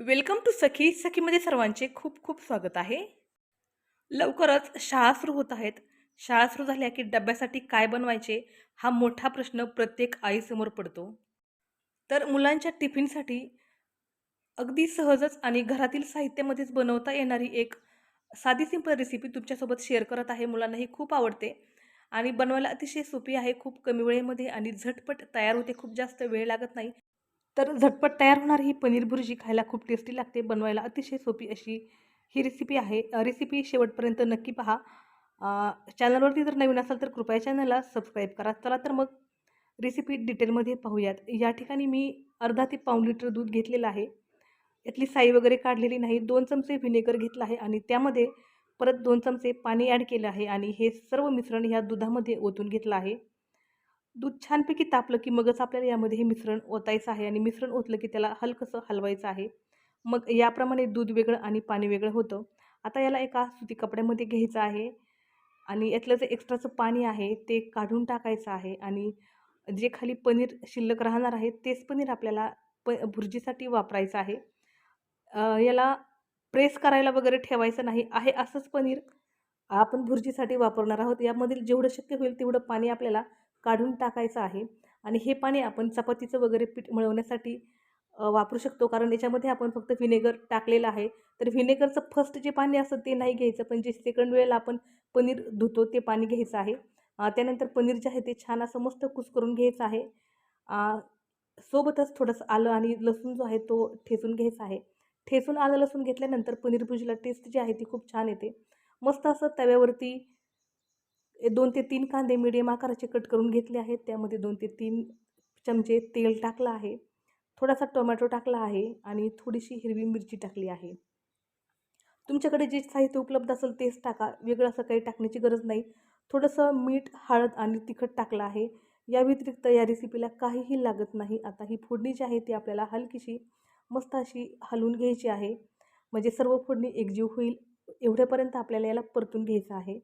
Welcome to सखी सखीमध्ये सर्वांचे खूप खूप स्वागत आहे. लवकरच शाळा सुरू होत आहेत. शाळा सुरू झाल्या की डब्यासाठी काय बनवायचे हा मोठा प्रश्न प्रत्येक आईसमोर पडतो. तर मुलांच्या टिफिनसाठी अगदी सहजच आणि घरातील साहित्यामध्येच बनवता येणारी एक साधी सिंपल रेसिपी तुमच्यासोबत शेअर करत आहे. मुलांना ही खूप आवडते आणि बनवायला अतिशय सोपी आहे. खूप कमी वेळेमध्ये आणि झटपट तयार होते. खूप जास्त वेळ लागत नाही. तर झटपट तयार होणारी ही पनीर भुर्जी खायला खूप टेस्टी लागते बनवायला अतिशय सोपी अशी ही रेसिपी आहे. रेसिपी शेवटपर्यंत नक्की पहा. चॅनलवरती जर नवीन असाल तर कृपया चॅनलला सबस्क्राईब करा. चला तर मग रेसिपी डिटेलमध्ये पाहूयात. या ठिकाणी मी अर्धा ते पाऊण लिटर दूध घेतलेलं आहे. यातली साई वगैरे काढलेली नाही. दोन चमचे व्हिनेगर घेतलं आहे आणि त्यामध्ये परत दोन चमचे पाणी ॲड केलं आहे आणि हे सर्व मिश्रण ह्या दुधामध्ये ओतून घेतलं आहे. दूध छानपैकी तापलं की मगच आपल्याला यामध्ये हे मिश्रण ओतायचं आहे आणि मिश्रण ओतलं की त्याला हलकंसं हलवायचं आहे. मग याप्रमाणे दूध वेगळं आणि पाणी वेगळं होतं. आता याला एका सुती कपड्यामध्ये घ्यायचं आहे आणि यातलं जे एक्स्ट्राचं पाणी आहे ते काढून टाकायचं आहे आणि जे खाली पनीर शिल्लक राहणार आहे तेच पनीर आपल्याला प भुर्जीसाठी वापरायचं आहे. याला प्रेस करायला वगैरे ठेवायचं नाही आहे असंच पनीर आपण भुर्जीसाठी वापरणार आहोत. यामधील जेवढं शक्य होईल तेवढं पाणी आपल्याला काढून टाकायचं आहे. आणि हे पाणी आपण चपातीचं वगैरे पीठ मिळवण्यासाठी वापरू शकतो. कारण याच्यामध्ये आपण फक्त व्हिनेगर टाकलेलं आहे. तर व्हिनेगरचं फर्स्ट जे पाणी असतं ते नाही घ्यायचं. पण जे सेकंड वेळेला आपण पनीर धुतो ते पाणी घ्यायचं आहे. त्यानंतर पनीर जे आहे ते छान असं मस्त कुस करून घ्यायचं आहे. सोबतच थोडंसं आलं आणि लसूण जो आहे तो ठेचून घ्यायचा आहे. ठेचून आलं लसूण घेतल्यानंतर पनीर भुजीला टेस्ट जी आहे ती खूप छान येते. मस्त असं तव्यावरती दोन ते तीन कांदे मिडियम आकाराचे कट करून घेतले आहेत. त्यामध्ये दोन ते तीन चमचे तेल टाकलं आहे. थोडासा टोमॅटो टाकला आहे आणि थोडीशी हिरवी मिरची टाकली आहे. तुमच्याकडे जे साहित्य उपलब्ध असेल तेच टाका. वेगळं असं काही टाकण्याची गरज नाही. थोडंसं मीठ हळद आणि तिखट टाकलं आहे. या व्यतिरिक्त या रेसिपीला काहीही लागत नाही. आता ही फोडणी जी आहे ती आपल्याला हलकीशी मस्त अशी हलवून घ्यायची आहे. म्हणजे सर्व फोडणी एकजीव होईल. एवढ्यापर्यंत आपल्याला याला परतून घ्यायचं आहे.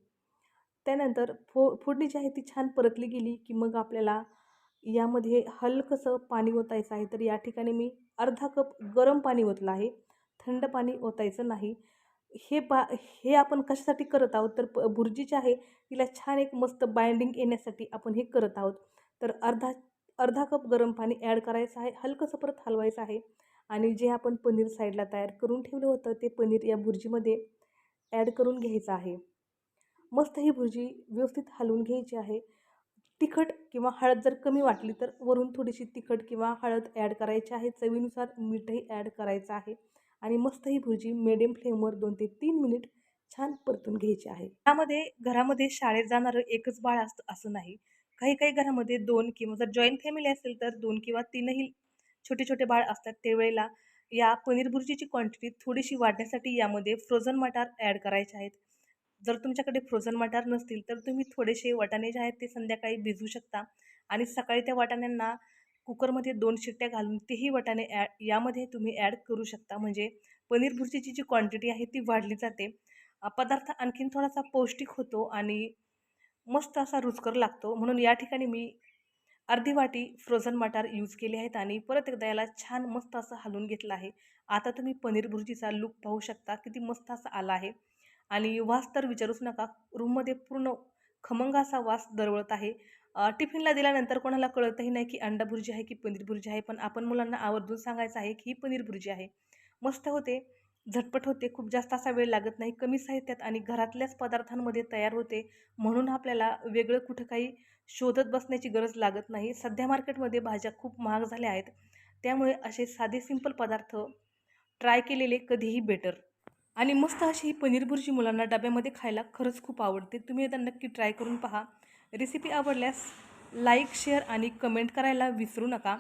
त्यानंतर फो फोडणी जी आहे ती छान परतली गेली की मग आपल्याला यामध्ये हलकंसं पाणी ओतायचं आहे? तर या ठिकाणी मी अर्धा कप गरम पाणी ओतलं आहे. थंड पाणी ओतायचं नाही. हे पा हे आपण कशासाठी करत आहोत? तर प भुर्जी जी आहे तिला छान एक मस्त बाइंडिंग येण्यासाठी आपण हे करत आहोत. तर अर्धा अर्धा कप गरम पाणी ॲड करायचं आहे. हलकंसं परत हलवायचं आहे? आणि जे आपण पनीर साईडला तयार करून ठेवलं होतं ते पनीर या भुर्जीमध्ये ॲड करून घ्यायचं आहे. मस्त ही भुर्जी व्यवस्थित हलवून घ्यायची आहे. तिखट किंवा हळद जर कमी वाटली तर वरून थोडीशी तिखट किंवा हळद ॲड करायची आहे. चवीनुसार मीठही ॲड करायचं आहे. आणि मस्त ही भुर्जी मिडियम फ्लेमवर दोन ते तीन मिनिट छान परतून घ्यायची आहे. त्यामध्ये घरामध्ये शाळेत जाणारं एकच बाळ असतं असं नाही. काही काही घरामध्ये दोन किंवा जर जॉईंट फॅमिली असेल तर दोन किंवा तीनही छोटे छोटे बाळ असतात. त्यावेळेला या पनीर भुर्जीची क्वांटिटी थोडीशी वाढण्यासाठी यामध्ये फ्रोझन मटार ॲड करायचे आहेत. जर तुमच्याकडे फ्रोझन मटार नसतील तर तुम्ही थोडेसे वाटाणे जे आहेत ते संध्याकाळी भिजवू शकता. आणि सकाळी त्या वाटाण्यांना कुकरमध्ये दोन शिट्ट्या घालून तेही वाटाणे ॲड यामध्ये तुम्ही ॲड करू शकता. म्हणजे पनीर भुर्जीची जी क्वांटिटी आहे ती वाढली जाते. पदार्थ आणखीन थोडासा पौष्टिक होतो आणि मस्त असा रुचकर लागतो. म्हणून या ठिकाणी मी अर्धी वाटी फ्रोझन मटार यूज केले आहेत आणि परत एकदा याला छान मस्त असं हलवून घेतलं आहे. आता तुम्ही पनीर भुर्जीचा लुक पाहू शकता. किती मस्त असा आला आहे. आणि वास तर विचारूच नका. रूममध्ये पूर्ण खमंग असा वास दरवळत आहे. टिफिनला दिल्यानंतर कोणाला कळतही नाही की अंडा भुर्जी आहे की पनीर भुर्जी आहे पण आपण मुलांना आवर्जून सांगायचं आहे की ही पनीर भुर्जी आहे. मस्त होते. झटपट होते. खूप जास्त असा वेळ लागत नाही. कमी साहित्यात आणि घरातल्याच पदार्थांमध्ये तयार होते. म्हणून आपल्याला वेगळं कुठं काही शोधत बसण्याची गरज लागत नाही. सध्या मार्केटमध्ये भाज्या खूप महाग झाल्या आहेत. त्यामुळे असे साधे सिंपल पदार्थ ट्राय केलेले कधीही बेटर आणि मस्त अशी ही पनीर भुर्जी मुलांना डब्यामध्ये खायला खरंच खूप आवडते. तुम्ही आता नक्की ट्राय करून पहा. रेसिपी आवडल्यास लाईक शेअर आणि कमेंट करायला विसरू नका.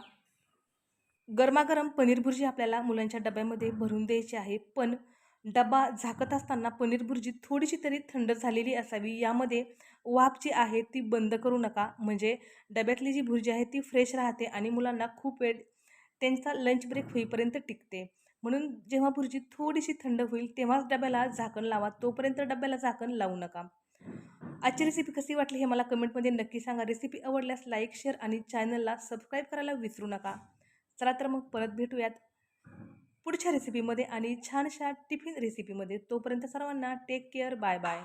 गरमागरम पनीर भुर्जी आपल्याला मुलांच्या डब्यामध्ये भरून द्यायची आहे. पण डबा झाकत असताना पनीर भुर्जी थोडीशी तरी थंड झालेली असावी. यामध्ये वाफ जी आहे ती बंद करू नका. म्हणजे डब्यातली जी भुर्जी आहे ती फ्रेश राहते आणि मुलांना खूप वेळ त्यांचा लंच ब्रेक होईपर्यंत टिकते. म्हणून जेव्हा भुर्जी थोडीशी थंड होईल तेव्हाच डब्याला झाकण लावा. तोपर्यंत डब्याला झाकण लावू नका. आजची रेसिपी कशी वाटली हे मला कमेंटमध्ये नक्की सांगा. रेसिपी आवडल्यास लाईक शेअर आणि चॅनलला सबस्क्राईब करायला विसरू नका. चला तर मग परत भेटूयात पुढच्या रेसिपीमध्ये आणि छानशा टिफिन रेसिपीमध्ये तोपर्यंत सर्वांना टेक केअर बाय बाय